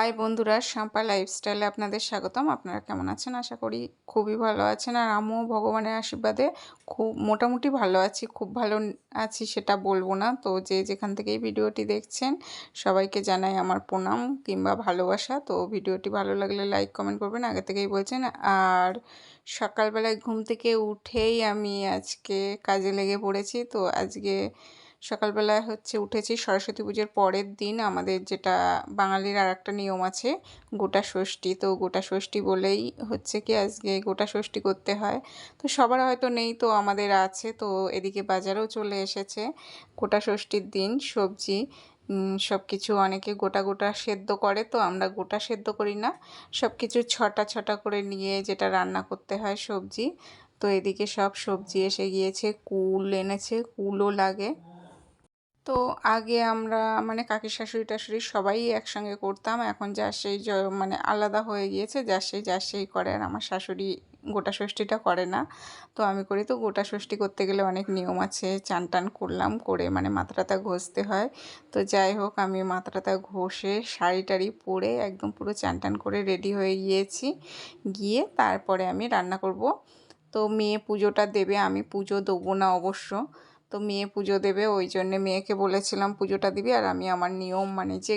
High বন্ধুরা শাম্পা লাইফস্টাইলে আপনাদের স্বাগতম। আপনারা কেমন আছেন? আশা করি খুবই ভালো আছেন। আর আমিও ভগবানের আশীর্বাদে খুব মোটামুটি ভালো আছি, খুব ভালো আছি সেটা বলব না। তো যে যেখান থেকে এই ভিডিওটি দেখছেন, সবাইকে জানাই আমার প্রণাম কিংবা ভালোবাসা। তো ভিডিওটি ভালো লাগলে লাইক কমেন্ট করবেন, আগে থেকেই বলছেন। আর সকালবেলায় ঘুম থেকে উঠেই আমি আজকে কাজে লেগে পড়েছি। তো আজকে সকালবেলায় হচ্ছে উঠেছি সরস্বতী পুজোর পরের দিন আমাদের যেটা বাঙালির আর একটা নিয়ম আছে, গোটা ষষ্ঠী। তো গোটা ষষ্ঠী বলেই হচ্ছে কি আজকে গোটা ষষ্ঠী করতে হয়। তো সবার হয়তো নেই তো আমাদের আছে, তো এদিকে বাজারেও চলে এসেছে। গোটা ষষ্ঠীর দিন সবজি সব কিছু অনেকে গোটা গোটা সেদ্ধ করে, তো আমরা গোটা সেদ্ধ করি না। সব কিছু ছটা ছটা করে নিয়ে যেটা রান্না করতে হয় সবজি। তো এদিকে সব সবজি এসে গিয়েছে, কুল এনেছে, কুলও লাগে। তো আগে আমরা মানে কাকি শাশুড়ি টাশুড়ি সবাই একসঙ্গে করতাম। এখন যার সেই মানে আলাদা হয়ে গিয়েছে যার সেই যার সেই করে। আর আমার শাশুড়ি গোটা ষষ্ঠীটা করে না। তো আমি করি তো গোটা ষষ্ঠী করতে গেলে অনেক নিয়ম আছে। চান টান করলাম, করে মানে মাথাটা ঘষতে হয়। তো যাই হোক, আমি মাথাটা ঘষে শাড়ি টাড়ি পরে একদম পুরো চান টান করে রেডি হয়ে গিয়েছি। গিয়ে তারপরে আমি রান্না করব। তো মেয়ে পুজোটা দেবে, আমি পুজো দেবো না অবশ্য। তো মেয়ে পুজো দেবে, ওই জন্যে মেয়েকে বলেছিলাম পুজোটা দিবি, আর আমি আমার নিয়ম মানে যে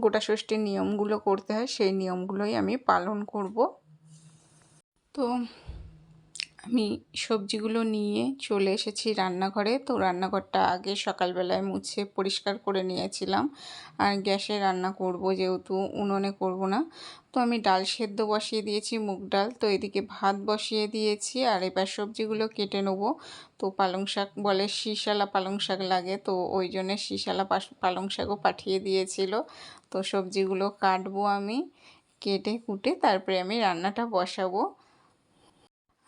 গোটা ষষ্ঠীর নিয়মগুলো করতে হয়, সেই নিয়মগুলোই আমি পালন করব। তো আমি সবজিগুলো নিয়ে চলে এসেছি রান্নাঘরে। তো রান্নাঘরটা আগে সকালবেলায় মুছে পরিষ্কার করে নিয়েছিলাম। আর গ্যাসে রান্না করব যেহেতু, উনুনে করব না। তো আমি ডাল সেদ্ধ বসিয়ে দিয়েছি, মুগ ডাল। তো এদিকে ভাত বসিয়ে দিয়েছি আর এবার সবজিগুলো কেটে নেব। তো পালং শাক বলে শিশালা পালং শাক লাগে, তো ওই জন্যে শিশালা পালং শাকও পাঠিয়ে দিয়েছিল। তো সবজিগুলো কাটবো আমি, কেটে কুটে তারপরে আমি রান্নাটা বসাবো।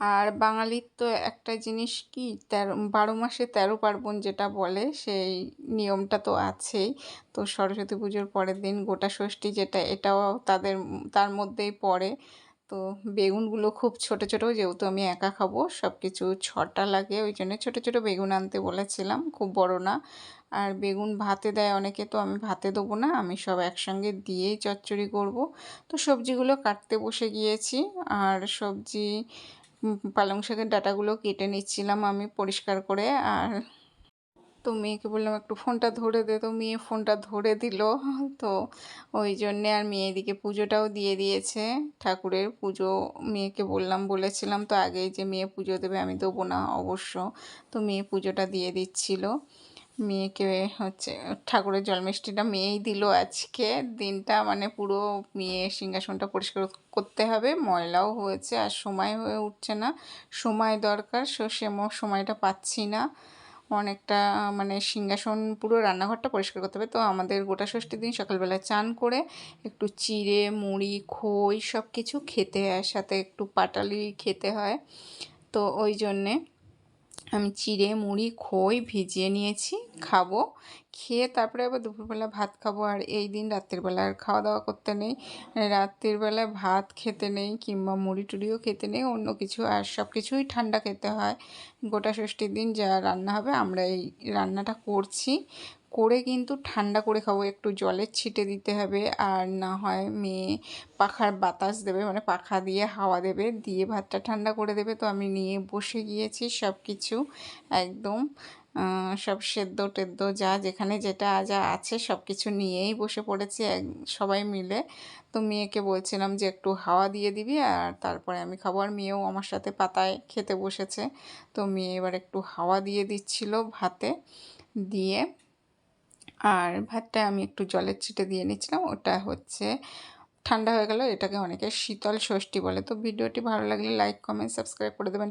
আর বাঙালির তো একটা জিনিস কি, তেরো, বারো মাসে তেরো পার্বণ যেটা বলে, সেই নিয়মটা তো আছেই। তো সরস্বতী পুজোর পরের দিন গোটা ষষ্ঠী যেটা, এটাও তাদের, তার মধ্যেই পড়ে। তো বেগুনগুলো খুব ছোট ছোট, যেহেতু আমি একা খাব সব কিছু ছটা লাগে, ওই জন্য ছোটো ছোটো বেগুন আনতে বলেছিলাম, খুব বড় না। আর বেগুন ভাতে দেয় অনেকে, তো আমি ভাতে দেবো না, আমি সব একসঙ্গে দিয়েই চচ্চড়ি করব। তো সবজিগুলো কাটতে বসে গিয়েছি, আর সবজি পালং শাকের ডাটাগুলো কেটে নিচ্ছিলাম আমি পরিষ্কার করে আর তো মেয়েকে বললাম, একটু ফোনটা ধরে দে। তো মেয়ে ফোনটা ধরে দিল। তো ওই জন্যে আর মেয়ে এদিকে পুজোটাও দিয়ে দিয়েছে। ঠাকুরের পুজো মেয়েকে বললাম, বলেছিলাম তো আগেই যে মেয়ে পুজো দেবে, আমি দেবো না অবশ্য। তো মেয়ে পুজোটা দিয়ে দিচ্ছিল। মেয়েকে হচ্ছে, ঠাকুরের জল মিষ্টিটা মেয়েই দিল আজকে। দিনটা মানে পুরো মেয়ে সিংহাসনটা পরিষ্কার করতে হবে, ময়লাও হয়েছে আর সময় হয়ে উঠছে না। সময় দরকার, সে সময়টা পাচ্ছি না। অনেকটা মানে সিংহাসন পুরো রান্নাঘরটা পরিষ্কার করতে হবে। তো আমাদের গোটা ষষ্ঠীর দিন সকালবেলা চান করে একটু চিড়ে, মুড়ি, খই সব কিছু খেতে হয় সাথে একটু পাটালি খেতে হয়। তো ওই জন্যে আমি চিড়ে, মুড়ি, খই ভিজিয়ে নিয়েছি, খাব। খেয়ে তারপরে আবার দুপুরবেলা ভাত খাব। আর এই দিন রাত্রিবেলা আর খাওয়া দাওয়া করতে নেই। রাত্রিবেলা ভাত খেতে নেই কিংবা মুড়ি টুড়িও খেতে নেই, অন্য কিছু। আর সব কিছুই ঠান্ডা খেতে হয়। গোটা ষষ্ঠীর দিন যা রান্না হবে, আমরা এই রান্নাটা করছি। করে কিন্তু ঠান্ডা করে খাব, একটু জলের ছিটে দিতে হবে। আর না হয় মেয়ে পাখার বাতাস দেবে মানে পাখা দিয়ে হাওয়া দেবে, দিয়ে ভাতটা ঠান্ডা করে দেবে। তো আমি নিয়ে বসে গিয়েছি সব কিছু একদম সব সেদ্ধ টেদ্ধ যা যেখানে যেটা যা আছে সব কিছু নিয়েই বসে পড়েছি এক, সবাই মিলে। তো মেয়েকে বলছিলাম যে একটু হাওয়া দিয়ে দিবি আর তারপরে আমি খাব। আর মেয়েও আমার সাথে পাতায় খেতে বসেছে। তো মেয়ে এবার একটু হাওয়া দিয়ে দিচ্ছিল ভাতে, দিয়ে আর ভাতটা আমি একটু জলের ছিটে দিয়ে নিয়েছিলাম ওটা হচ্ছে ঠান্ডা হয়ে গেল। এটাকে অনেকে শীতল ষষ্ঠী বলে। তো ভিডিওটি ভালো লাগলে লাইক কমেন্ট সাবস্ক্রাইব করে দেবেন।